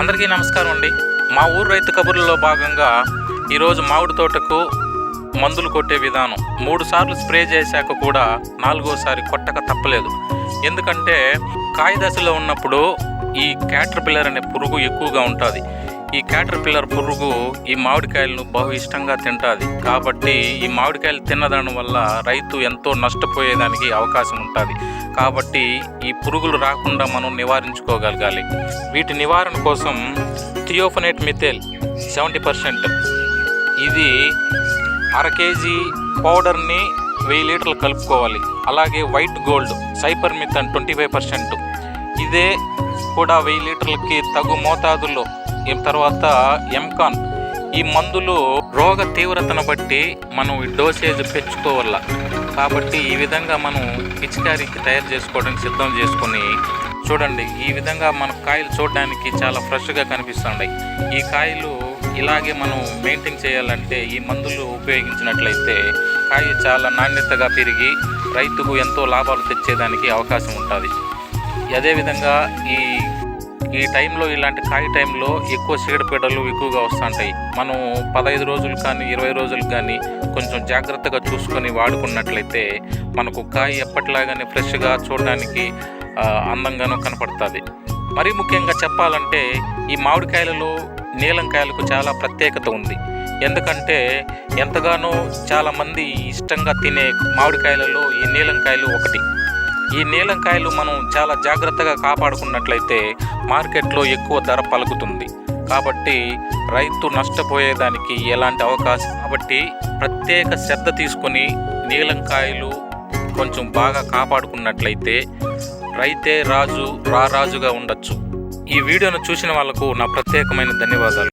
అందరికీ నమస్కారం అండి. మా ఊరు రైతు కబుర్లలో భాగంగా ఈరోజు మామిడి తోటకు మందులు కొట్టే విధానం. మూడు సార్లు స్ప్రే చేశాక కూడా నాలుగోసారి కొట్టక తప్పలేదు. ఎందుకంటే కాయ దశలో ఉన్నప్పుడు ఈ క్యాటర్ పిల్లర్ అనే పురుగు ఎక్కువగా ఉంటుంది. ఈ క్యాటర్ పిల్లర్ పురుగు ఈ మామిడికాయలను బహు ఇష్టంగా తింటుంది. కాబట్టి ఈ మామిడికాయలు తిన్నదాని వల్ల రైతు ఎంతో నష్టపోయేదానికి అవకాశం ఉంటుంది. కాబట్టి ఈ పురుగులు రాకుండా మనం నివారించుకోగలగాలి. వీటి నివారణ కోసం థియోఫనేట్ మిథేల్ సెవెంటీ పర్సెంట్. ఇది అర కేజీ పౌడర్ని వెయ్యి లీటర్లు కలుపుకోవాలి. అలాగే white gold cypermethrin twenty five percent. ఇదే కూడా వెయ్యి లీటర్లకి తగు మోతాదులో. ఈ తర్వాత ఎంకాన్ ఈ మందులు రోగ తీవ్రతను బట్టి మనం ఈ డోసేజ్ పెంచుకోవాల. కాబట్టి ఈ విధంగా మనం పిచికారీకి తయారు చేసుకోవడానికి సిద్ధం చేసుకొని చూడండి ఈ విధంగా మన కాయలు చూడడానికి చాలా ఫ్రెష్గా కనిపిస్తున్నాయి. ఈ కాయలు ఇలాగే మనం మెయింటైన్ చేయాలంటే ఈ మందులు ఉపయోగించినట్లయితే కాయ చాలా నాణ్యతగా పెరిగి రైతుకు ఎంతో లాభాలు తెచ్చేదానికి అవకాశం ఉంటుంది. అదేవిధంగా ఈ ఈ టైంలో ఇలాంటి కాయ టైంలో ఎక్కువ చీడపీడలు ఎక్కువగా వస్తుంటాయి. మనం పదహైదు రోజులు కానీ ఇరవై రోజులు కానీ కొంచెం జాగ్రత్తగా చూసుకొని వాడుకున్నట్లయితే మనకు కాయ ఎప్పటిలాగానే ఫ్రెష్గా చూడడానికి అందంగానూ కనపడుతుంది. మరీ ముఖ్యంగా చెప్పాలంటే ఈ మామిడికాయలలో నీలంకాయలకు చాలా ప్రత్యేకత ఉంది. ఎందుకంటే ఎంతగానో చాలామంది ఇష్టంగా తినే మామిడికాయలలో ఈ నీలంకాయలు ఒకటి. ఈ నీలంకాయలు మనం చాలా జాగ్రత్తగా కాపాడుకున్నట్లయితే మార్కెట్లో ఎక్కువ ధర పలుకుతుంది. కాబట్టి రైతు నష్టపోయేదానికి ఎలాంటి అవకాశం? కాబట్టి ప్రత్యేక శ్రద్ధ తీసుకొని నీలంకాయలు కొంచెం బాగా కాపాడుకున్నట్లయితే రైతే రాజు రారాజుగా ఉండొచ్చు. ఈ వీడియోను చూసిన వాళ్ళకు నా ప్రత్యేకమైన ధన్యవాదాలు.